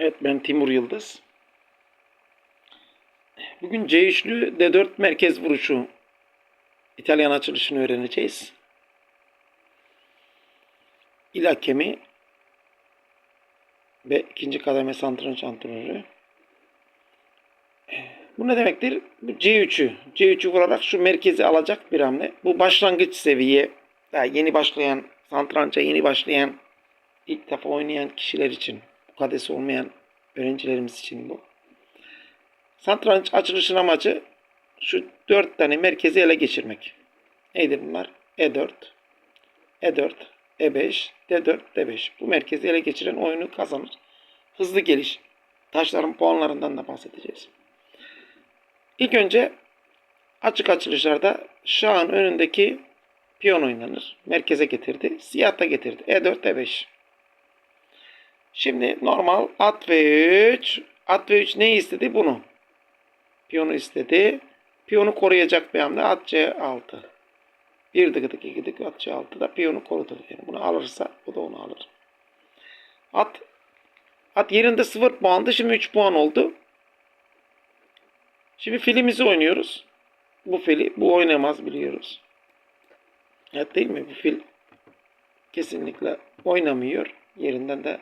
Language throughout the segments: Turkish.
Evet ben Timur Yıldız. Bugün C3'lü D4 merkez vuruşu İtalyan açılışını öğreneceğiz. İl hakemi ve ikinci kademe santranç antrenörü. Bu ne demektir? Bu C3'ü. C3'ü vurarak şu merkezi alacak bir hamle. Bu başlangıç seviye. Daha yeni başlayan, santrança yeni başlayan, ilk defa oynayan kişiler için, bu kadesi olmayan öğrencilerimiz için bu. Satranç açılışın amacı şu dört tane merkezi ele geçirmek. Neydi bunlar? E4, E4, E5, D4, D5. Bu merkezi ele geçiren oyunu kazanır. Hızlı geliş. Taşların puanlarından da bahsedeceğiz. İlk önce açık açılışlarda şahın önündeki piyon oynanır. Merkeze getirdi. Siyah da getirdi. E4, E5. Şimdi normal at ve 3. At ve 3 neyi istedi? Bunu. Piyonu istedi. Piyonu koruyacak bir hamle at C6. Bir dıgıdık iki dık at C6 da piyonu korudu. Yani bunu alırsa bu da onu alır. At at yerinde 0 puandı. Şimdi 3 puan oldu. Şimdi filimizi oynuyoruz. Bu fili bu oynamaz biliyoruz. Evet değil mi? Bu fil kesinlikle oynamıyor. Yerinden de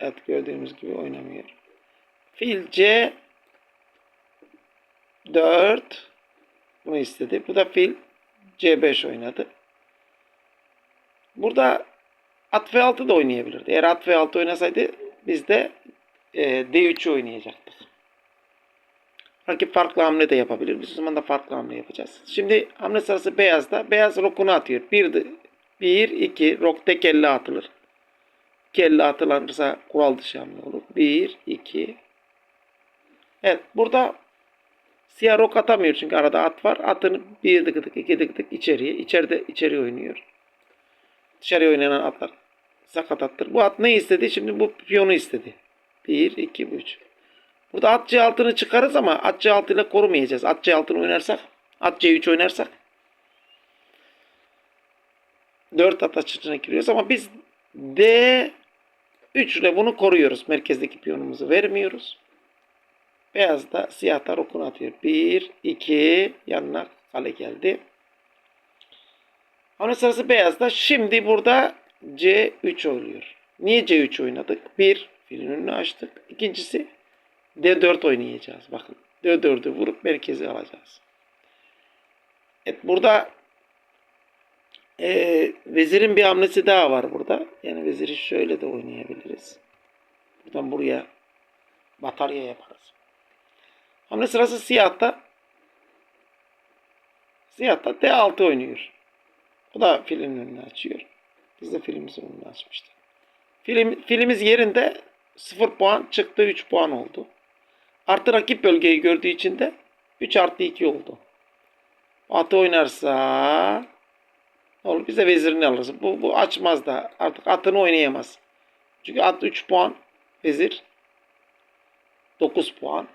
evet gördüğümüz gibi oynamıyor. Fil C 4 bunu istedi. Bu da fil C5 oynadı. Burada at V6 da oynayabilirdi. Eğer at V6 oynasaydı biz de e, D3'ü oynayacaktık. Rakip farklı hamle de yapabilir. Biz o zaman da farklı hamle yapacağız. Şimdi hamle sırası beyazda. Beyaz rokunu atıyor. 1, 1 2 rok tek elle atılır. İki elle atılırsa kural dışı hamle olur. 1, 2 Evet burada Siyah rok atamıyor çünkü arada at var. Atını bir dık dık iki dık dık içeriye. İçeride içeri oynuyor. Dışarıya oynayan atlar sakat attır. Bu at ne istedi? Şimdi bu piyonu istedi. 1, 2, 3. Burada at C6'ını çıkarız ama at C6 ile korumayacağız. At C6'ını oynarsak, at C3 oynarsak 4 at açısına giriyoruz ama biz D3 ile bunu koruyoruz. Merkezdeki piyonumuzu vermiyoruz. Beyaz da siyah da rokunu atıyor. 1, 2 yanına kale geldi. Hamle sırası beyazda. Şimdi burada C3 oluyor. Niye C3 oynadık? Bir, filin önünü açtık. İkincisi D4 oynayacağız. Bakın D4'ü vurup merkezi alacağız. Evet burada e, vezirin bir hamlesi daha var burada. Yani veziri şöyle de oynayabiliriz. Buradan buraya batarya yaparız. Hamle sırası siyahta. Siyahta D6 oynuyor. Bu da filmin önünü açıyor. Biz de filimimizin önünü açmıştık. Film, filimiz yerinde 0 puan çıktı 3 puan oldu. Artı rakip bölgeyi gördüğü için de 3 artı 2 oldu. Atı oynarsa ne olur? Biz de vezirini alırız. Bu, bu açmaz da artık atını oynayamaz. Çünkü at 3 puan. Vezir 9 puan.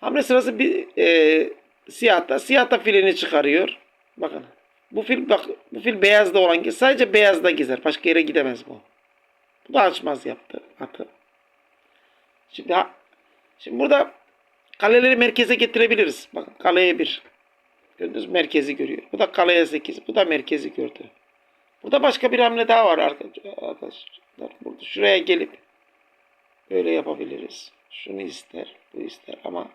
Hamle sırası bir e, siyahta. Siyahta filini çıkarıyor. Bakın. Bu fil bak bu fil beyazda olan ki sadece beyazda gezer. Başka yere gidemez bu. Bu da açmaz yaptı atı. Şimdi ha, şimdi burada kaleleri merkeze getirebiliriz. Bakın kaleye bir. Gördünüz merkezi görüyor. Bu da kaleye 8. Bu da merkezi gördü. Burada başka bir hamle daha var arkadaşlar. Burada şuraya gelip böyle yapabiliriz. Şunu ister, bu ister ama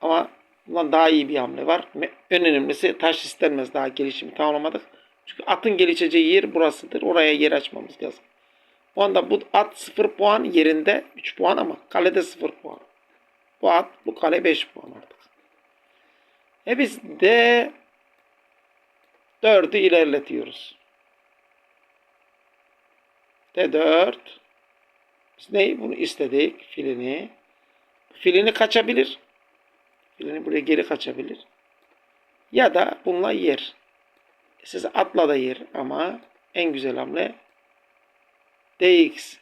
ama bundan daha iyi bir hamle var. En önemlisi taş istenmez daha gelişimi tamamlamadık. Çünkü atın gelişeceği yer burasıdır. Oraya yer açmamız lazım. Bu anda bu at 0 puan yerinde 3 puan ama kalede 0 puan. Bu at bu kale 5 puan artık. E biz de 4'ü ilerletiyoruz. D4 biz neyi bunu istedik filini. Filini kaçabilir. Filini buraya geri kaçabilir. Ya da bununla yer. Siz atla da yer ama en güzel hamle DX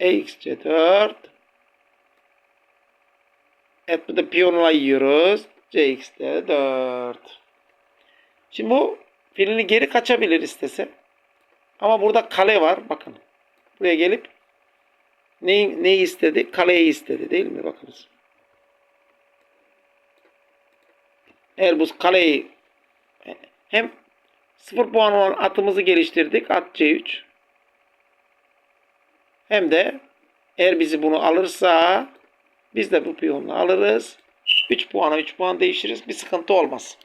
EX C4 Evet bu da piyonla yiyoruz. CX'de 4. Şimdi bu filini geri kaçabilir istese. Ama burada kale var. Bakın. buraya gelip neyi, neyi istedi? Kaleyi istedi değil mi? Bakınız. Eğer bu kaleyi hem 0 puan olan atımızı geliştirdik. At C3. Hem de eğer bizi bunu alırsa biz de bu piyonla alırız. 3 puana 3 puan değişiriz. Bir sıkıntı olmaz.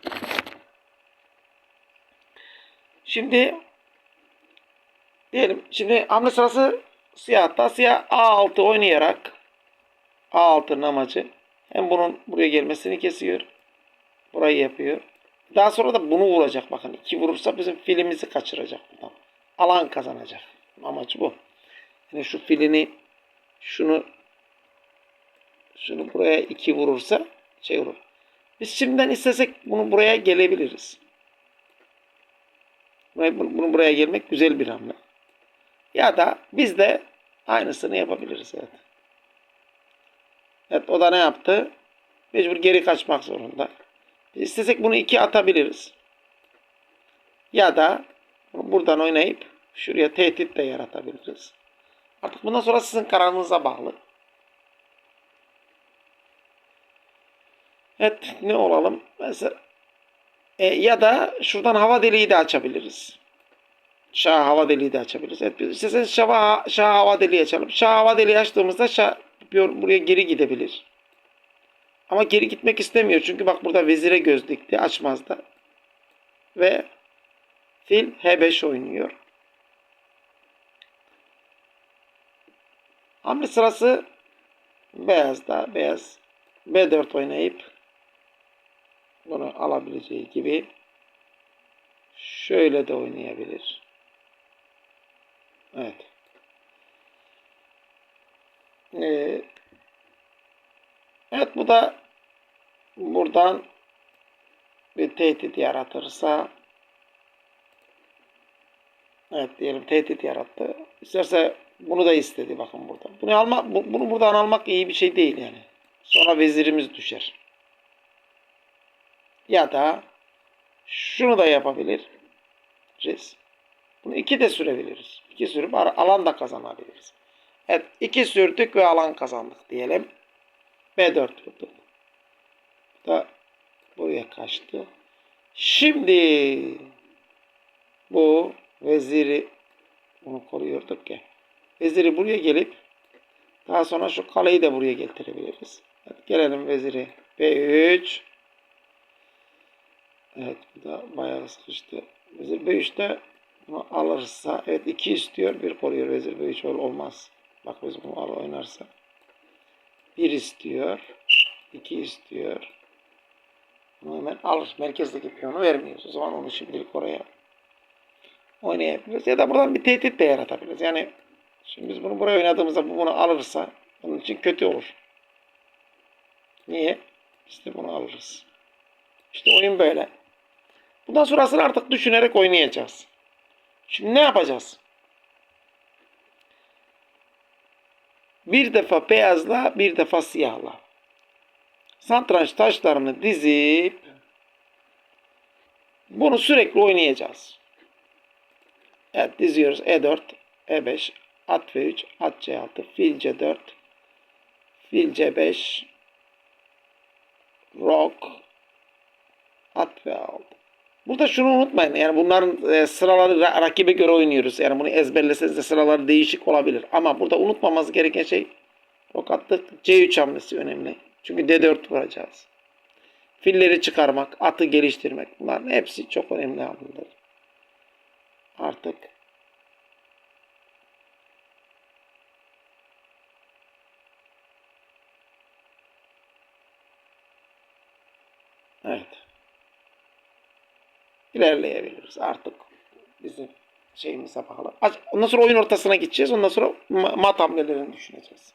Şimdi diyelim şimdi hamle sırası siyahta. Siyah A6 oynayarak A6'nın amacı hem bunun buraya gelmesini kesiyor. Burayı yapıyor. Daha sonra da bunu vuracak bakın. iki vurursa bizim filimizi kaçıracak buradan. Alan kazanacak. Amacı bu. Yani şu filini şunu şunu buraya iki vurursa şey olur. Biz şimdiden istesek bunu buraya gelebiliriz. Bunu buraya gelmek güzel bir hamle. Ya da biz de aynısını yapabiliriz. Evet. Evet o da ne yaptı? Mecbur geri kaçmak zorunda. Biz istesek bunu iki atabiliriz. Ya da buradan oynayıp şuraya tehdit de yaratabiliriz. Artık bundan sonra sizin kararınıza bağlı. Evet ne olalım? Mesela e, ya da şuradan hava deliği de açabiliriz. Şah hava deliği de açabiliriz. Evet, isterseniz şah, şah hava deliği açalım. Şah hava deliği açtığımızda şah buraya geri gidebilir. Ama geri gitmek istemiyor. Çünkü bak burada vezire göz dikti. Açmaz da. Ve fil H5 oynuyor. Hamle sırası beyazda. Beyaz B4 oynayıp bunu alabileceği gibi şöyle de oynayabilir. Evet. Ee, evet bu da buradan bir tehdit yaratırsa evet diyelim tehdit yarattı. İsterse bunu da istedi bakın burada. Bunu almak bu- bunu buradan almak iyi bir şey değil yani. Sonra vezirimiz düşer. Ya da şunu da yapabiliriz. Bunu iki de sürebiliriz. İki sürüp alan da kazanabiliriz. Evet iki sürdük ve alan kazandık diyelim. B4 vurduk. Bu da buraya kaçtı. Şimdi bu veziri bunu koruyorduk ya. Veziri buraya gelip daha sonra şu kaleyi de buraya getirebiliriz. Evet, gelelim veziri. B3 Evet bu da bayağı sıkıştı. Vezir B3'te bunu alırsa evet 2 istiyor bir koruyor vezir B3 ol- olmaz. Bak biz bunu al oynarsa. 1 istiyor. 2 istiyor. Bunu hemen alır. Merkezdeki piyonu vermiyoruz. O zaman onu şimdilik oraya oynayabiliriz. Ya da buradan bir tehdit de yaratabiliriz. Yani şimdi biz bunu buraya oynadığımızda bu bunu alırsa bunun için kötü olur. Niye? Biz de bunu alırız. İşte oyun böyle. Bundan sonrasını artık düşünerek oynayacağız. Şimdi ne yapacağız? Bir defa beyazla, bir defa siyahla. Satranç taşlarını dizip bunu sürekli oynayacağız. Evet diziyoruz. E4, E5, at V3, at C6, fil C4, fil C5, rock, at V6. Burada şunu unutmayın. Yani bunların e, sıraları ra- rakibe göre oynuyoruz. Yani bunu ezberleseniz de sıraları değişik olabilir. Ama burada unutmamamız gereken şey ok attık. C3 hamlesi önemli. Çünkü D4 vuracağız. Filleri çıkarmak, atı geliştirmek. Bunların hepsi çok önemli hamleler. Artık Evet. İlerleyebiliriz artık. Bizim şeyimize bağlı. Ondan sonra oyun ortasına gideceğiz. Ondan sonra ma- mat hamlelerini düşüneceğiz.